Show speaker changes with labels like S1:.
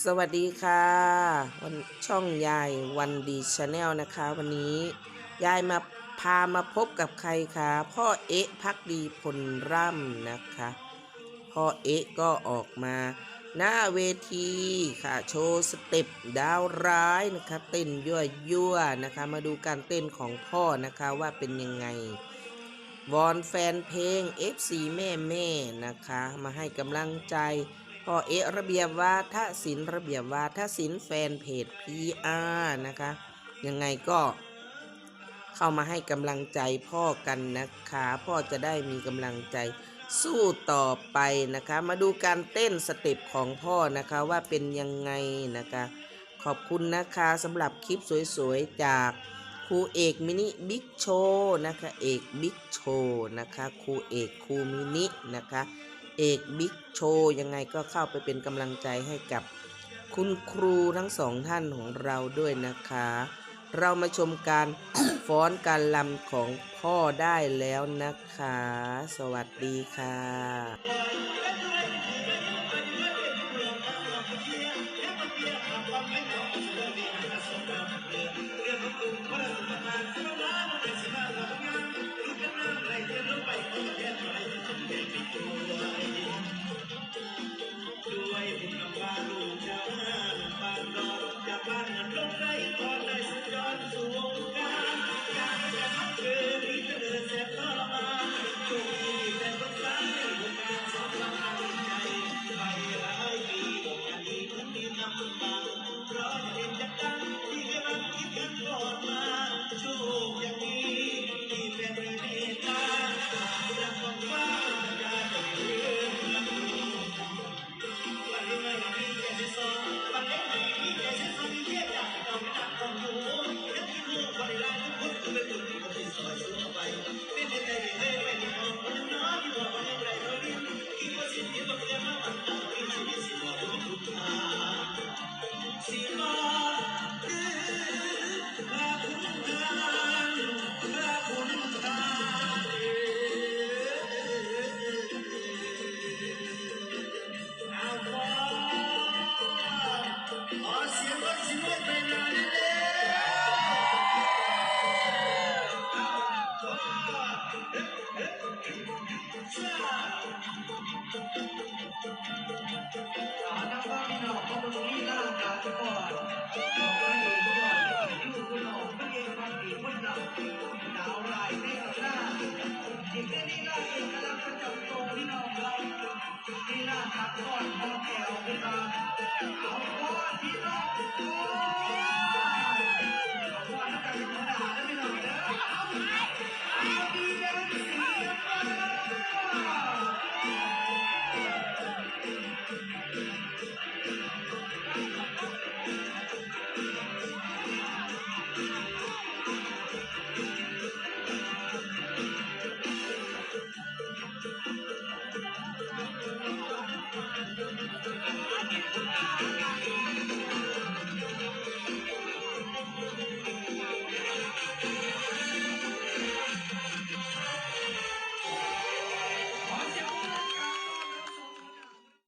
S1: สวัสดีค่ะวันช่องยายวันดีชาแนลนะคะ วันนี้ยายมาพามาพบกับใครคะพ่อเอ๊ะพักดีพลร่ำนะคะพ่อเอ๊ะก็ออกมาหน้าเวทีค่ะโชว์สเต็ปดาวร้ายนะคะเต้นยั่วยั่วนะคะ มาดูการเต้นของพ่อนะคะว่าเป็นยังไงวอนแฟนเพลง FC แม่แม่นะคะ มาให้กำลังใจ พ่อเอะระเบียบวาทศิลป์ระเบียบวาทศิลป์แฟนเพจ PR นะคะ ยังไงก็เข้ามาให้กำลังใจพ่อกันนะคะ พ่อจะได้มีกำลังใจสู้ต่อไปนะคะ มาดูการเต้นสเต็ปของพ่อนะคะว่าเป็นยังไงนะคะ ขอบคุณนะคะสำหรับคลิปสวยๆ จากครูเอกมินิบิ๊กโชว์นะคะ เอกบิ๊กโชว์นะคะครูเอกครูมินินะคะ เอกบิ๊กโชว์ยังไงก็เข้าไปเป็นกำลังใจให้กับคุณครูทั้งสองท่านของเราด้วยนะคะ เรามาชมการฟ้อนการลำของพ่อได้แล้วนะคะ สวัสดีค่ะ
S2: นี่ล่ Oh,